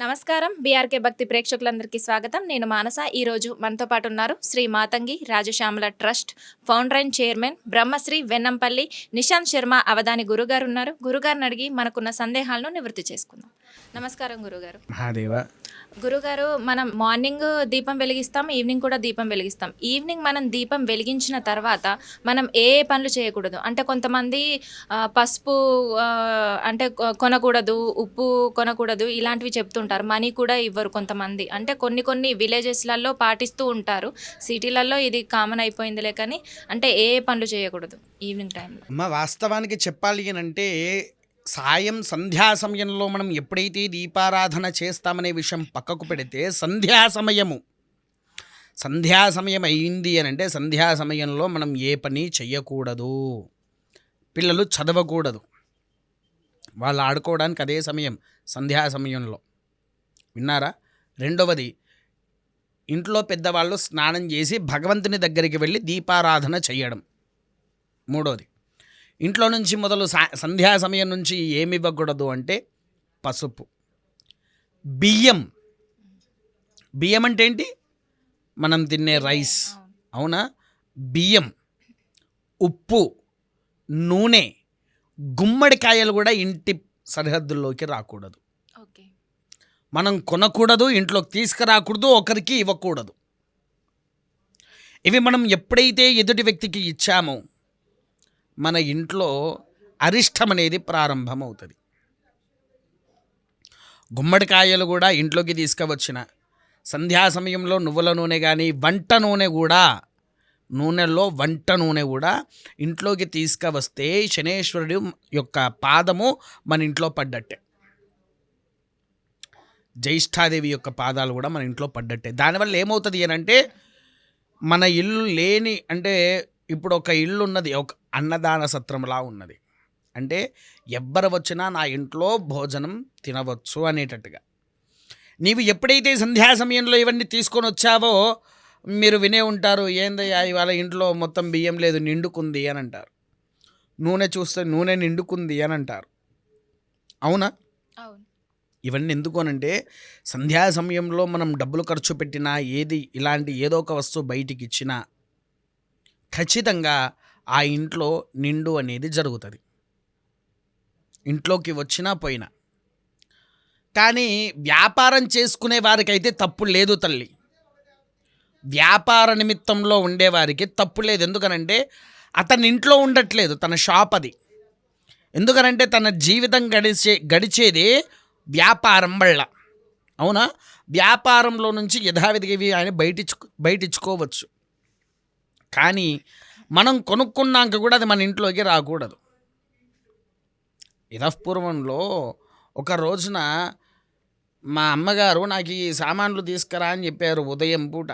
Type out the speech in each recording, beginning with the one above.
నమస్కారం. బీఆర్కే భక్తి ప్రేక్షకులందరికీ స్వాగతం. నేను మానస. ఈ రోజు మనతో పాటు ఉన్నారు Shri Matangi Rajashyamala trust founder and chairman Brahmashri Vennampalli Nishant Sharma Avadhani గురుగారు ఉన్నారు. గురుగారిని అడిగి మనకున్న సందేహాలను నివృత్తి చేసుకుందాం. నమస్కారం గురుగారు. మహాదేవ. గురుగారు మనం మార్నింగ్ దీపం వెలిగిస్తాం ఈవినింగ్ కూడా దీపం వెలిగిస్తాం. ఈవినింగ్ మనం దీపం వెలిగించిన తర్వాత మనం ఏ పనులు చేయకూడదు? అంటే కొంతమంది పసుపు అంటే కొనకూడదు ఉప్పు కొనకూడదు ఇలాంటివి చెప్తుంటారు మనీ కూడా ఇవ్వరు కొంతమంది. అంటే కొన్ని కొన్ని విలేజెస్లలో పాటిస్తూ ఉంటారు. సిటీలలో ఇది కామన్ అయిపోయిందిలే కానీ అంటే ఏ పనులు చేయకూడదు ఈవినింగ్ టైంలో. అమ్మ వాస్తవానికి చెప్పాలి అని అంటే సాయం సంధ్యా సమయంలో మనం ఎప్పుడైతే దీపారాధన చేస్తామనే విషయం పక్కకు పెడితే సంధ్యా సమయము. సంధ్యా సమయం అయింది అని అంటే సంధ్యా సమయంలో మనం ఏ పని చెయ్యకూడదు. పిల్లలు చదవకూడదు. వాళ్ళు ఆడుకోవడానికి అదే సమయం సంధ్యా సమయంలో. విన్నారా? రెండవది ఇంట్లో పెద్దవాళ్ళు స్నానం చేసి భగవంతుని దగ్గరికి వెళ్ళి దీపారాధన చేయడం మూడోది ఇంట్లో నుంచి మొదలు సా సంధ్యా సమయం నుంచి ఏమి ఇవ్వకూడదు అంటే పసుపు. బియ్యం. బియ్యం అంటే ఏంటి? మనం తినే రైస్. అవునా? బియ్యం ఉప్పు నూనె గుమ్మడికాయలు కూడా ఇంటి సరిహద్దుల్లోకి రాకూడదు. మనం కొనకూడదు ఇంట్లోకి తీసుకురాకూడదు ఒకరికి ఇవ్వకూడదు. ఇవి మనం ఎప్పుడైతే ఎదుటి వ్యక్తికి ఇచ్చామో మన ఇంట్లో అరిష్టం అనేది ప్రారంభమవుతుంది. గుమ్మడికాయలు కూడా ఇంట్లోకి తీసుకువచ్చిన సంధ్యా సమయంలో నువ్వుల నూనె కానీ వంట నూనె కూడా నూనెలో వంట నూనె కూడా ఇంట్లోకి తీసుకువస్తే శనేశ్వరుడు యొక్క పాదము మన ఇంట్లో పడ్డట్టే. జ్యేష్ఠాదేవి యొక్క పాదాలు కూడా మన ఇంట్లో పడ్డట్టే. దానివల్ల ఏమవుతుంది అని అంటే మన ఇల్లు లేని అంటే ఇప్పుడు ఒక ఇల్లు ఉన్నది ఒక అన్నదాన సత్రంలా ఉన్నది. అంటే ఎవ్వరు వచ్చినా నా ఇంట్లో భోజనం తినవచ్చు అనేటట్టుగా. నీవు ఎప్పుడైతే సంధ్యా సమయంలో ఇవన్నీ తీసుకొని వచ్చావో మీరు వినే ఉంటారు ఏందయ్యా ఇవాళ ఇంట్లో మొత్తం బియ్యం లేదు నిండుకుంది అని అంటారు. నూనె చూస్తే నూనె నిండుకుంది అని అంటారు. అవునా? అవును. ఇవన్నీ ఎందుకోనంటే సంధ్యా సమయంలో మనం డబ్బులు ఖర్చు పెట్టినా ఏది ఇలాంటి ఏదో ఒక వస్తువు బయటికి ఇచ్చినా ఖచ్చితంగా ఆ ఇంట్లో నిండు అనేది జరుగుతుంది. ఇంట్లోకి వచ్చినా పోయినా. కానీ వ్యాపారం చేసుకునే వారికైతే తప్పు లేదు తల్లి. వ్యాపార నిమిత్తంలో ఉండేవారికి తప్పు లేదు. ఎందుకనంటే అతని ఇంట్లో ఉండట్లేదు తన షాప్ అది. ఎందుకనంటే తన జీవితం గడిచే గడిచేది వ్యాపారం వల్ల. అవునా? వ్యాపారంలో నుంచి యథావిధిగా ఇవి ఆయన బయటించు బయటించుకోవచ్చు కానీ మనం కొనుక్కున్నాక కూడా అది మన ఇంట్లోకి రాకూడదు. ఇతపూర్వంలో ఒక రోజున మా అమ్మగారు నాకు ఈ సామాన్లు తీసుకురా అని చెప్పారు ఉదయం పూట.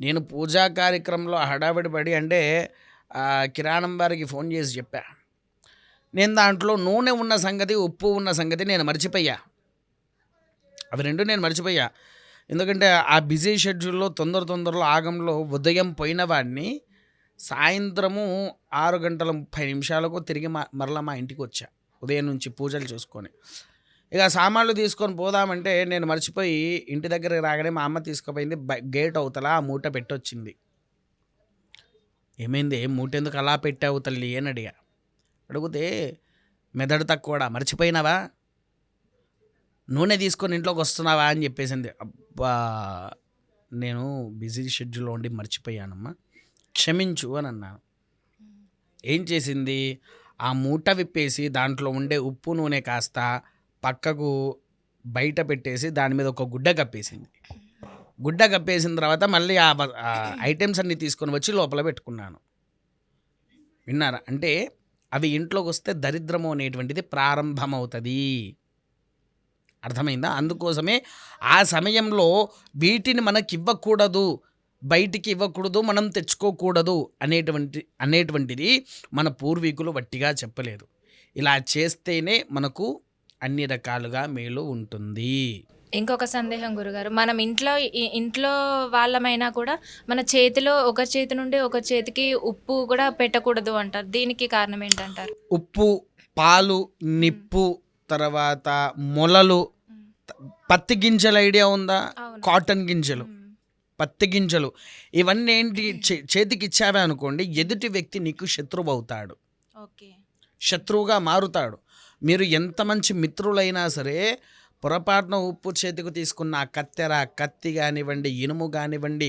నేను పూజా కార్యక్రమంలో హడావిడి పడి అంటే కిరాణం వారికి ఫోన్ చేసి చెప్పా. నేను దాంట్లో నూనె ఉన్న సంగతి ఉప్పు ఉన్న సంగతి నేను మర్చిపోయా. అవి రెండు నేను మర్చిపోయా. ఎందుకంటే ఆ బిజీ షెడ్యూల్లో తొందర తొందరలో ఆగంలో ఉదయం పోయిన వాడిని సాయంత్రము ఆరు గంటల ముప్పై నిమిషాలకు తిరిగి మా మరలా మా ఇంటికి వచ్చా. ఉదయం నుంచి పూజలు చూసుకొని. ఇక సామాన్లు తీసుకొని పోదామంటే నేను మర్చిపోయి ఇంటి దగ్గరికి రాగానే మా అమ్మ తీసుకుపోయింది గేట్ అవతల ఆ మూట పెట్టొచ్చింది. ఏమైంది? ఏం మూట ఎందుకు అలా పెట్టావు తల్లి అని అడిగా. అడిగితే మెదడు తక్కువడా? మర్చిపోయినావా? నూనె తీసుకొని ఇంట్లోకి వస్తున్నావా అని చెప్పేసింది. అబ్బా! నేను బిజీ షెడ్యూల్లో ఉండి మర్చిపోయానమ్మా. క్షమించు అని అన్నాను. ఏం చేసింది? ఆ మూట విప్పేసి దాంట్లో ఉండే ఉప్పు నూనె కాస్త పక్కకు బయట పెట్టేసి దాని మీద ఒక గుడ్డ కప్పేసింది. గుడ్డ కప్పేసిన తర్వాత మళ్ళీ ఆ ఐటెమ్స్ ఐటమ్స్ అన్ని తీసుకొని వచ్చి లోపల పెట్టుకున్నాను. విన్నారా? అంటే అవి ఇంట్లోకి వస్తే దరిద్రము అనేటువంటిది ప్రారంభమవుతుంది. అర్థమైందా? అందుకోసమే ఆ సమయంలో వీటిని మనకి ఇవ్వకూడదు బయటికి ఇవ్వకూడదు మనం తెచ్చుకోకూడదు అనేటువంటి అనేటువంటిది మన పూర్వీకులు వట్టిగా చెప్పలేదు. ఇలా చేస్తేనే మనకు అన్ని రకాలుగా మేలు ఉంటుంది. ఇంకొక సందేహం గురుగారు మనం ఇంట్లో ఇంట్లో వాళ్ళమైనా కూడా మన చేతిలో ఒక చేతి నుండి ఒక చేతికి ఉప్పు కూడా పెట్టకూడదు అంటారు. దీనికి కారణం ఏంటంటారు? ఉప్పు పాలు నిప్పు తర్వాత మొలలు. పత్తి గింజల ఐడియా ఉందా? కాటన్ గింజలు. పత్తి గింజలు. ఇవన్నీ ఏంటి చేతికి ఇచ్చావే అనుకోండి ఎదుటి వ్యక్తి నీకు శత్రువు అవుతాడు. ఓకే. శత్రువుగా మారుతాడు. మీరు ఎంత మంచి మిత్రులైనా సరే పొరపాటున ఉప్పు చేతికి తీసుకున్న కత్తెర కత్తి కానివ్వండి ఇనుము కానివ్వండి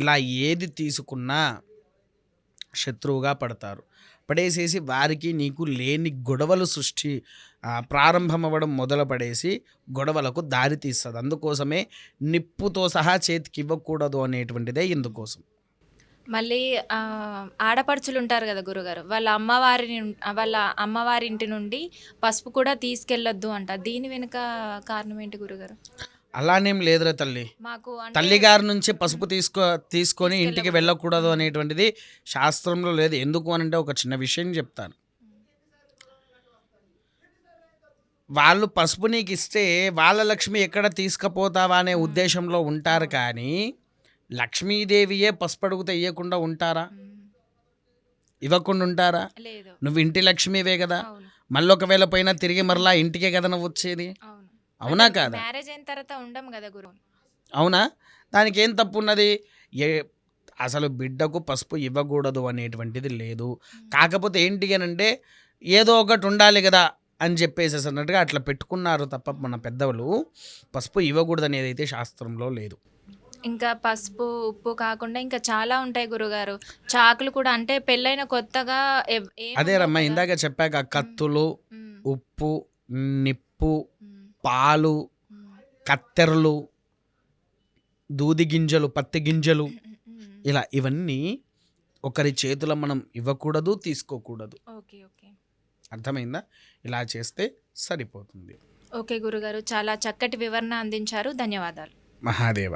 ఇలా ఏది తీసుకున్నా శత్రువుగా పడతారు. పడేసేసి వారికి నీకు లేని గొడవలు సృష్టి ప్రారంభమవ్వడం మొదలు పడేసి గొడవలకు దారి తీస్తుంది అందుకోసమే నిప్పుతో సహా చేతికి ఇవ్వకూడదు అనేటువంటిదే ఇందుకోసం. మళ్ళీ ఆడపడుచులు ఉంటారు కదా గురుగారు. వాళ్ళ అమ్మవారిని వాళ్ళ అమ్మవారి ఇంటి నుండి పసుపు కూడా తీసుకెళ్ళొద్దు అంట. దీని వెనుక కారణం ఏంటి గురుగారు? అలానేం లేదురా తల్లి. మాకు అంటే తల్లిగారి నుంచి పసుపు తీసుకో తీసుకొని ఇంటికి వెళ్ళకూడదు అనేటువంటిది శాస్త్రంలో లేదు. ఎందుకు అని అంటే ఒక చిన్న విషయం చెప్తాను. వాళ్ళు పసుపు నీకు ఇస్తే వాళ్ళ లక్ష్మి ఎక్కడ తీసుకుపోతావా అనే ఉద్దేశంలో ఉంటారు కానీ లక్ష్మీదేవియే పసుపు అడుగుతే ఇవ్వకుండా ఉంటారా. ఇవ్వకుండా ఉంటారా? లేదు. నువ్వు ఇంటి లక్ష్మివే కదా. మళ్ళీ ఒకవేళ పోయినా తిరిగి మరలా ఇంటికే కదా నువ్వు వచ్చేది అవును కాదా? మ్యారేజ్ అయిన తర్వాత ఉండం కదా గురు. అవునా? దానికి ఏం తప్పు ఉన్నది ఏ అసలు బిడ్డకు పసుపు ఇవ్వకూడదు అనేటువంటిది లేదు. కాకపోతే ఏంటి అని అంటే ఏదో ఒకటి ఉండాలి కదా అని చెప్పేసి అన్నట్టుగా అట్లా పెట్టుకున్నారు తప్ప మన పెద్దలు పసుపు ఇవ్వకూడదు అనేది అయితే శాస్త్రంలో లేదు. ఇంకా పసుపు ఉప్పు కాకుండా ఇంకా చాలా ఉంటాయి గురుగారు చాకులు కూడా అంటే పెళ్ళైన కొత్తగా అదే రమ్మ. ఇందాక చెప్పాక కత్తులు. ఉప్పు నిప్పు. పాలు. కత్తెరలు దూది గింజలు పత్తి గింజలు. ఇలా ఇవన్నీ ఒకరి చేతుల మనం ఇవ్వకూడదు తీసుకోకూడదు ఓకే ఓకే అర్థమైందా ఇలా చేస్తే సరిపోతుంది ఓకే గురుగారు చాలా చక్కటి వివరణ అందించారు ధన్యవాదాలు మహాదేవ